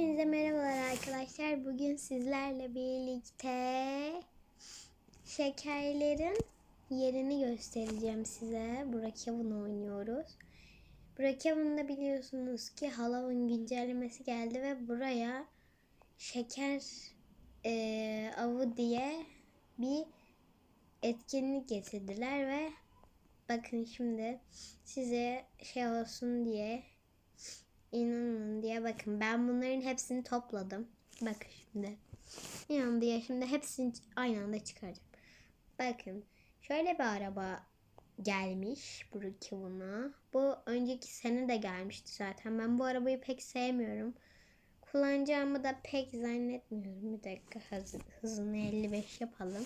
Hepinize merhabalar arkadaşlar. Bugün sizlerle birlikte şekerlerin yerini göstereceğim size. Brookhaven oynuyoruz. Brookhaven'da biliyorsunuz ki Halloween güncellemesi geldi ve buraya şeker eee, avı diye bir etkinlik getirdiler ve bakın şimdi size şey olsun diye İnanın diye bakın ben bunların hepsini topladım. Bakın şimdi. İnanın diye şimdi hepsini aynı anda çıkaracağım. Bakın şöyle bir araba gelmiş Brookhaven'a. Bu önceki sene de gelmişti zaten. Ben bu arabayı pek sevmiyorum. Kullanacağımı da pek zannetmiyorum. Bir dakika hız, hızını 55 yapalım.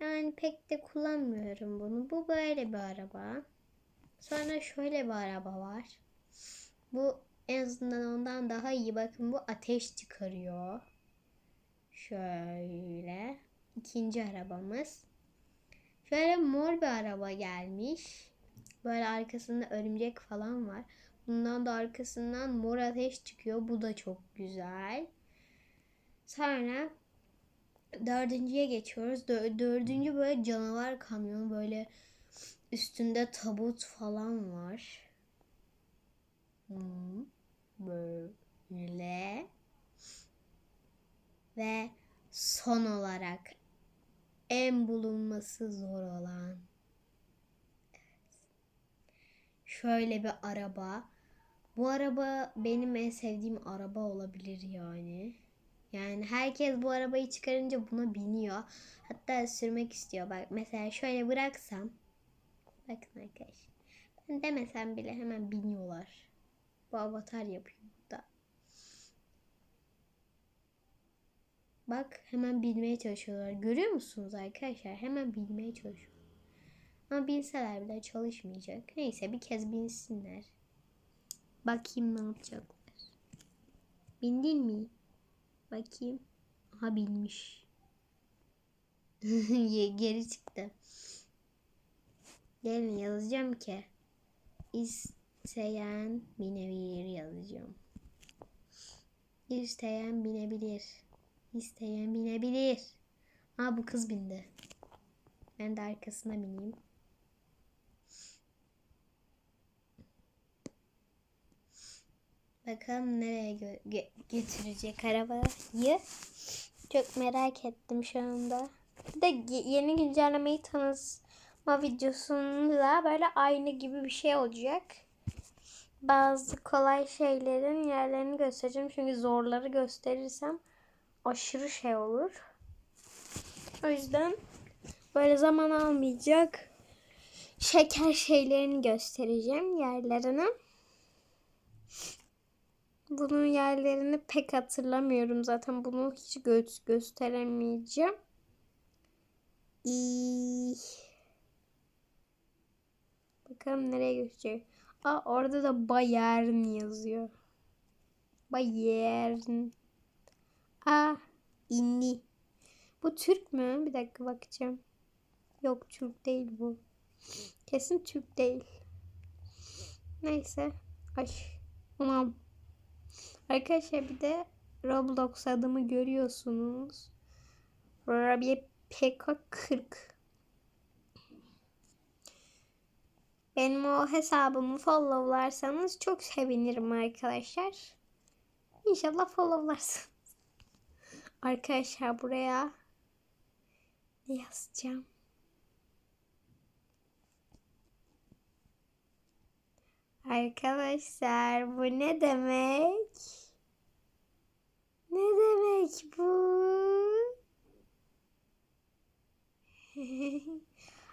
Yani pek de kullanmıyorum bunu. Bu böyle bir araba. Sonra şöyle bir araba var. Bu en azından ondan daha iyi. Bakın bu ateş çıkarıyor. Şöyle. ikinci arabamız. Şöyle mor bir araba gelmiş. Böyle arkasında örümcek falan var. Bundan da arkasından mor ateş çıkıyor. Bu da çok güzel. Sonra dördüncüye geçiyoruz. Dö- dördüncü böyle canavar kamyon. Böyle üstünde tabut falan var. Hmm, böyle ve son olarak en bulunması zor olan şöyle bir araba. Bu araba benim en sevdiğim araba olabilir yani. Yani herkes bu arabayı çıkarınca buna biniyor. Hatta sürmek istiyor. Bak mesela şöyle bıraksam. Bakın arkadaşlar. Ben demesem bile hemen biniyorlar. Bu avatar yapıyor burada. Bak hemen bilmeye çalışıyorlar. Görüyor musunuz arkadaşlar? Hemen bilmeye çalışıyor. Ama bilseler bile çalışmayacak. Neyse bir kez binsinler. Bakayım ne yapacaklar. Bindin mi? Bakayım. Aha bilmiş. Geri çıktı. Gelin yazacağım ki. İsteyen binebilir yazacağım. İsteyen binebilir. İsteyen binebilir. Aa bu kız bindi. Ben de arkasına bineyim. Bakalım nereye gö- götürecek arabayı. Çok merak ettim şu anda. Bir de yeni güncellemeyi tanıtma videosunda böyle aynı gibi bir şey olacak. Bazı kolay şeylerin yerlerini göstereceğim. Çünkü zorları gösterirsem aşırı şey olur. O yüzden böyle zaman almayacak şeker şeylerini göstereceğim yerlerini. Bunun yerlerini pek hatırlamıyorum zaten. Bunu hiç gö- gösteremeyeceğim. İyi. Bakalım nereye götürecek. Aa orada da Bayern yazıyor. Bayern. Aa inni. Bu Türk mü? Bir dakika bakacağım. Yok Türk değil bu. Kesin Türk değil. Neyse. Ay. Ulan. Arkadaşlar bir de Roblox adımı görüyorsunuz. Rabia PK40. Benim o hesabımı followlarsanız çok sevinirim arkadaşlar. İnşallah followlarsınız. Arkadaşlar buraya ne yazacağım? Arkadaşlar bu ne demek? Ne demek bu?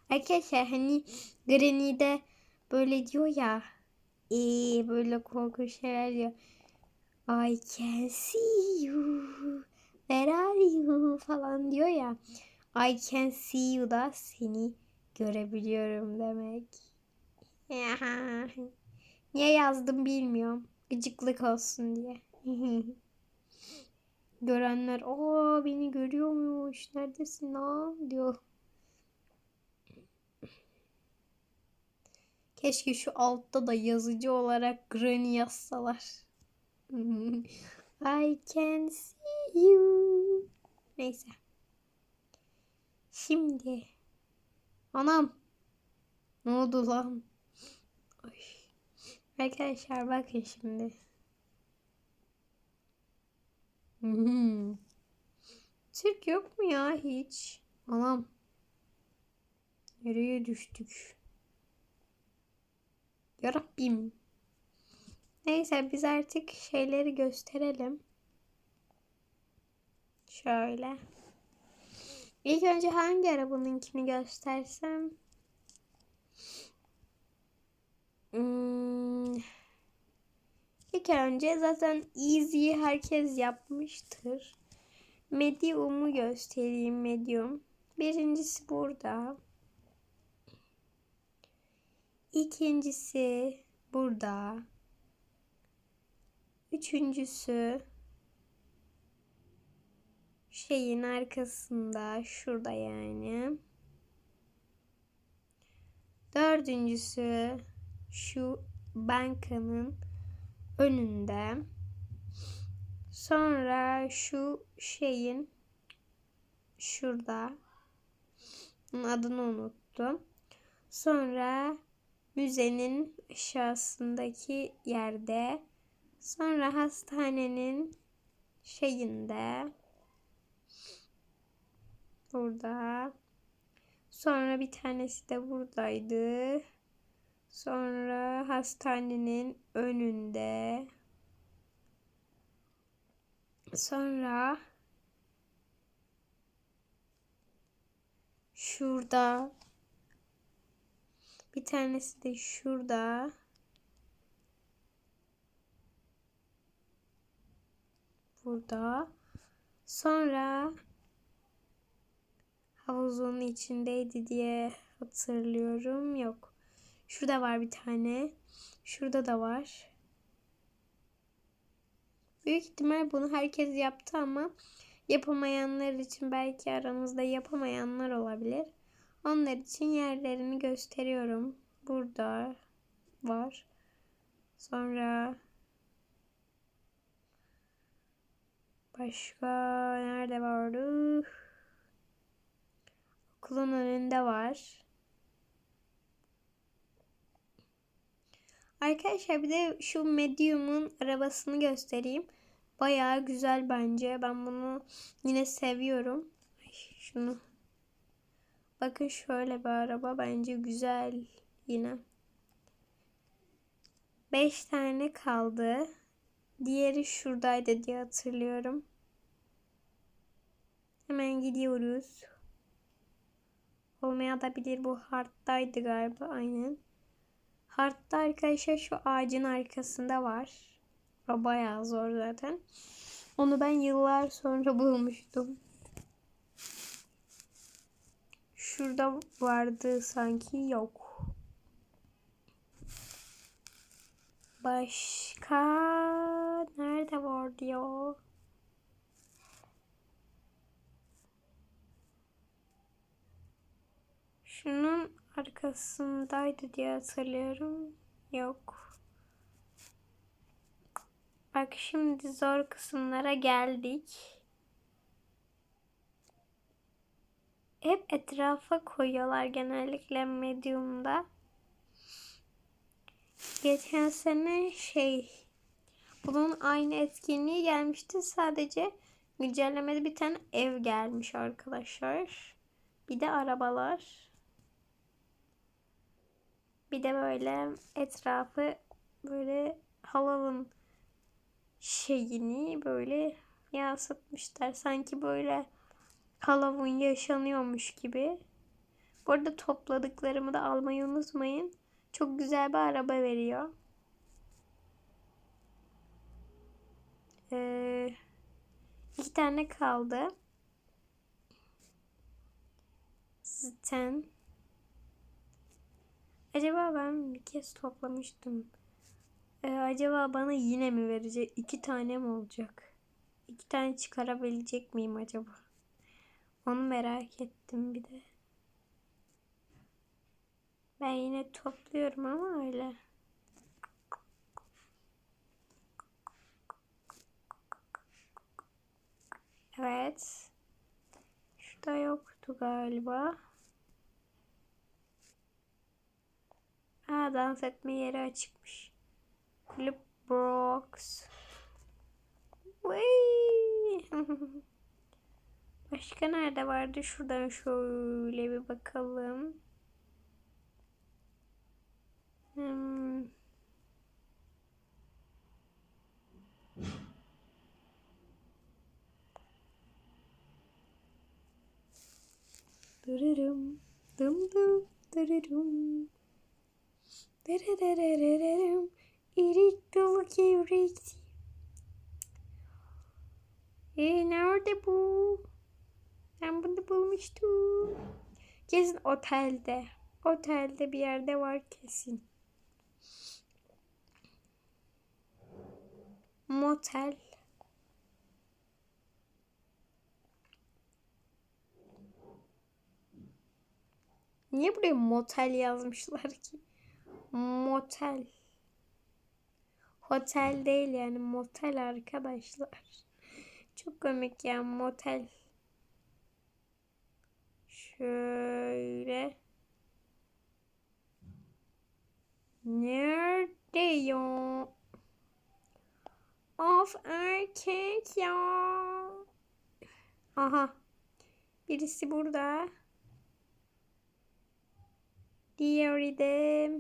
Arkadaşlar hani Granny'de böyle diyor ya ee, böyle korkunç şeyler diyor. I can see you. Where are you falan diyor ya. I can see you da seni görebiliyorum demek. Niye yazdım bilmiyorum. Gıcıklık olsun diye. Görenler o beni görüyormuş. Neredesin lan diyor. Keşke şu altta da yazıcı olarak Granny yazsalar. I can see you. Neyse. Şimdi. Anam. Ne oldu lan? Ay. Arkadaşlar bakın şimdi. Hmm. Türk yok mu ya hiç? Anam. Nereye düştük? Yarabbim. Neyse biz artık şeyleri gösterelim. Şöyle. İlk önce hangi arabanınkini göstersem? Hmm. İlk önce zaten easy herkes yapmıştır. Medium'u göstereyim medium. Birincisi burada. İkincisi burada. Üçüncüsü şeyin arkasında şurada yani. Dördüncüsü şu bankanın önünde. Sonra şu şeyin şurada adını unuttum. Sonra müzenin aşağısındaki yerde. Sonra hastanenin şeyinde burada. Sonra bir tanesi de buradaydı. Sonra hastanenin önünde. Sonra şurada. Bir tanesi de şurada. Burada. Sonra havuzun içindeydi diye hatırlıyorum. Yok. Şurada var bir tane. Şurada da var. Büyük ihtimal bunu herkes yaptı ama yapamayanlar için belki aranızda yapamayanlar olabilir. Onlar için yerlerini gösteriyorum. Burada var. Sonra başka nerede vardı? Okulun önünde var. Arkadaşlar bir de şu Medium'un arabasını göstereyim. Bayağı güzel bence. Ben bunu yine seviyorum. Şunu. Bakın şöyle bir araba bence güzel yine. 5 tane kaldı. Diğeri şuradaydı diye hatırlıyorum. Hemen gidiyoruz. Olmaya da bilir bu hardtaydı galiba aynen. Hardta arkadaşlar şu ağacın arkasında var. O bayağı zor zaten. Onu ben yıllar sonra bulmuştum. Şurada vardı sanki yok. Başka nerede vardı ya? Şunun arkasındaydı diye hatırlıyorum. Yok. Bak şimdi zor kısımlara geldik. Hep etrafa koyuyorlar genellikle medium'da. Geçen sene şey bunun aynı etkinliği gelmişti. Sadece güncellemede bir tane ev gelmiş arkadaşlar. Bir de arabalar. Bir de böyle etrafı böyle Halloween şeyini böyle yansıtmışlar. Sanki böyle Halloween yaşanıyormuş gibi. Bu arada topladıklarımı da almayı unutmayın. Çok güzel bir araba veriyor. Ee, iki tane kaldı. Zaten Acaba ben bir kez toplamıştım. Ee, acaba bana yine mi verecek? İki tane mi olacak? İki tane çıkarabilecek miyim acaba? Onu merak ettim bir de. Ben yine topluyorum ama öyle. Evet. Şurada yoktu galiba. Aa dans etme yeri açıkmış. Kulüp. Vay. Başka nerede vardı? Şuradan şöyle bir bakalım. Hmm. Dırırım, dım dım, dırırım. Dırırırırırım, irik balık evrek. E nerede bu? Ben bunu bulmuştum. Kesin otelde. Otelde bir yerde var kesin. Motel. Niye buraya motel yazmışlar ki? Motel. Hotel değil yani motel arkadaşlar. Çok komik ya motel. Şöyle. Nerede ya? Of erkek ya. Aha. Birisi burada. Diğeri de.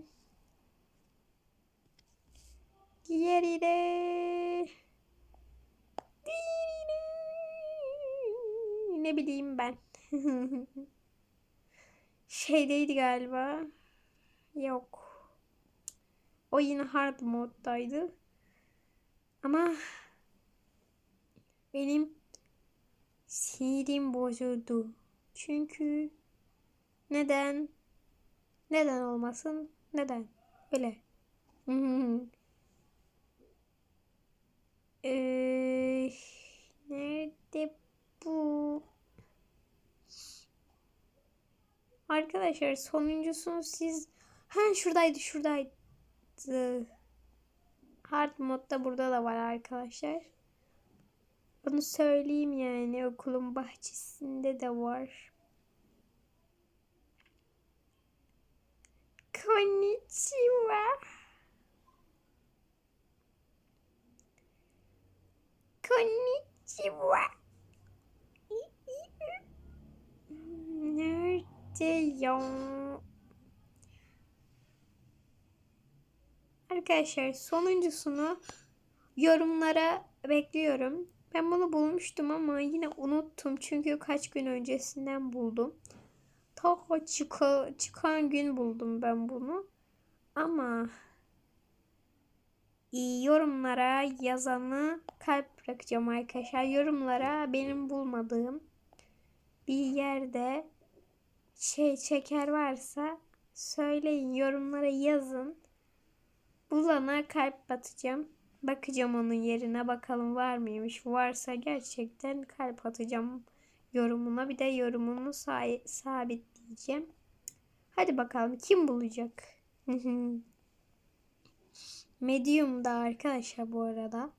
Diğeri de. Diğeri de. Ne bileyim ben. Şeydeydi galiba. Yok. O yine hard moddaydı. Ama benim sinirim bozuldu. Çünkü neden? Neden olmasın? Neden? Öyle. ee, nerede bu? Arkadaşlar sonuncusunu siz ha şuradaydı şuradaydı. Hard modda burada da var arkadaşlar. Onu söyleyeyim yani okulun bahçesinde de var. Konnichiwa. Konnichiwa. Nerede ya? Arkadaşlar sonuncusunu yorumlara bekliyorum. Ben bunu bulmuştum ama yine unuttum. Çünkü kaç gün öncesinden buldum. Ta çıka, çıkan gün buldum ben bunu. Ama yorumlara yazanı kalp bırakacağım arkadaşlar. Yorumlara benim bulmadığım bir yerde şey şeker varsa söyleyin yorumlara yazın. Bulana kalp batacağım. Bakacağım onun yerine bakalım var mıymış. Varsa gerçekten kalp atacağım yorumuna. Bir de yorumunu sabitleyeceğim. Hadi bakalım kim bulacak? Medium da arkadaşlar bu arada.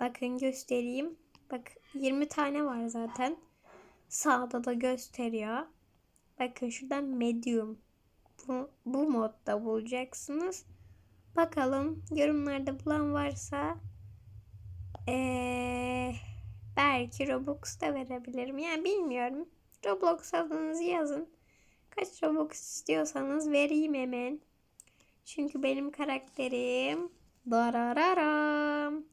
Bakın göstereyim. Bak 20 tane var zaten. Sağda da gösteriyor. Bakın şuradan medium. Bu, bu modda bulacaksınız. Bakalım yorumlarda bulan varsa ee, belki Robux da verebilirim. Yani bilmiyorum. Roblox adınızı yazın. Kaç Robux istiyorsanız vereyim hemen. Çünkü benim karakterim darararam.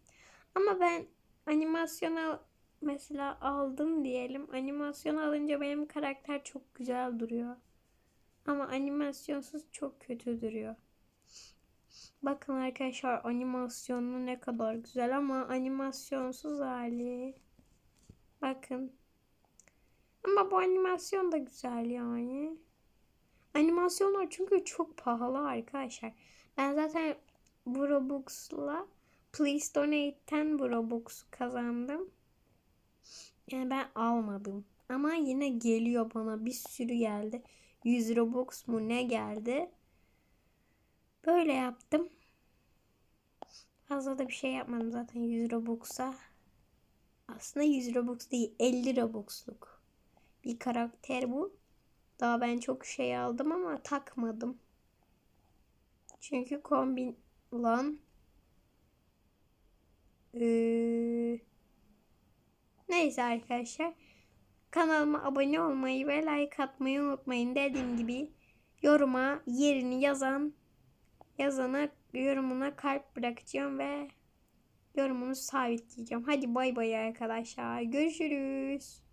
Ama ben animasyona mesela aldım diyelim. Animasyon alınca benim karakter çok güzel duruyor. Ama animasyonsuz çok kötü duruyor. Bakın arkadaşlar animasyonu ne kadar güzel ama animasyonsuz hali. Bakın. Ama bu animasyon da güzel yani. Animasyonlar çünkü çok pahalı arkadaşlar. Ben zaten bu Robux'la Please Donate'ten bu Robux kazandım. Yani ben almadım. Ama yine geliyor bana bir sürü geldi. 100 Robux mu ne geldi. Böyle yaptım. Fazla da bir şey yapmadım zaten 100 Robux'a. Aslında 100 Robux değil 50 Robux'luk bir karakter bu. Daha ben çok şey aldım ama takmadım. Çünkü kombin lan ee, neyse arkadaşlar kanalıma abone olmayı ve like atmayı unutmayın. Dediğim gibi yoruma yerini yazan yazana yorumuna kalp bırakacağım ve yorumunu sabitleyeceğim. Hadi bay bay arkadaşlar. Görüşürüz.